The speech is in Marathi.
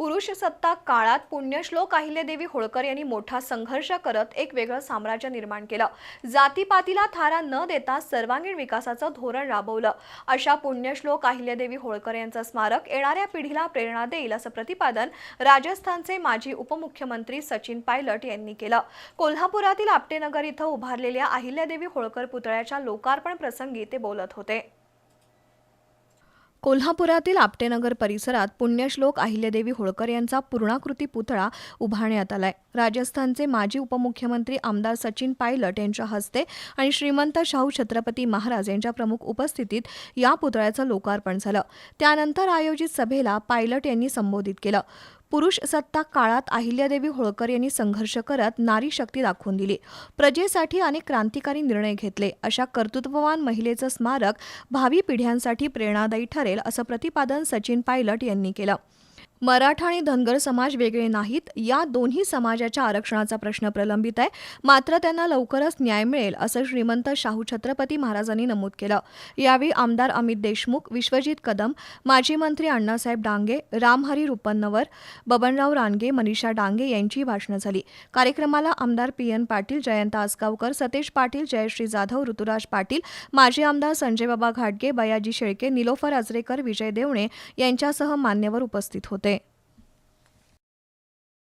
पुरुष सत्ता काळात पुण्यश्लोक अहिल्यादेवी होळकर यांनी मोठा संघर्ष करत एक वेगळं साम्राज्य निर्माण केलं. जातीपातीला थारा न देता सर्वांगीण विकासाचं धोरण राबवलं. अशा पुण्यश्लोक अहिल्यादेवी होळकर यांचं स्मारक येणाऱ्या पिढीला प्रेरणा देईल असं प्रतिपादन राजस्थानचे माजी उपमुख्यमंत्री सचिन पायलट यांनी केलं. कोल्हापुरातील आपटेनगर इथं उभारलेल्या अहिल्यादेवी होळकर पुतळ्याच्या लोकार्पण प्रसंगी ते बोलत होते. कोल्हापुरातील आपटेनगर परिसरात पुण्यश्लोक अहिल्यादेवी होळकर यांचा पूर्णाकृती पुतळा उभारण्यात आलाय. राजस्थानचे माजी उपमुख्यमंत्री आमदार सचिन पायलट यांच्या हस्ते आणि श्रीमंत शाहू छत्रपती महाराज यांच्या प्रमुख उपस्थितीत या पुतळ्याचं लोकार्पण झालं. त्यानंतर आयोजित सभेला पायलट यांनी संबोधित केलं. पुरुष सत्ता काळात अहिल्यादेवी होळकर यांनी संघर्ष करत नारी शक्ती दाखवून दिली. प्रजेसाठी अनेक क्रांतिकारी निर्णय घेतले. अशा कर्तृत्ववान महिलेचं स्मारक भावी पिढ्यांसाठी प्रेरणादायी ठरेल असं प्रतिपादन सचिन पायलट यांनी केलं. मराठा आणि धनगर समाज वेगळे नाहीत. या दोन्ही समाजाच्या आरक्षणाचा प्रश्न प्रलंबित आहे. मात्र त्यांना लवकरच न्याय मिळेल असं श्रीमंत शाहू छत्रपती महाराजांनी नमूद केलं. यावेळी आमदार अमित देशमुख विश्वजित कदम माजी मंत्री अण्णासाहेब डांगे रामहरी रुपन्नवर बबनराव रानगे मनीषा डांगे यांची भाषणं झाली. कार्यक्रमाला आमदार पी एन पाटील जयंत आसगावकर सतेज पाटील जयश्री जाधव ऋतुराज पाटील माजी आमदार संजयबाबा घाटगे बयाजी शेळके निलोफर अजरेकर विजय देवणे यांच्यासह मान्यवर उपस्थित होते.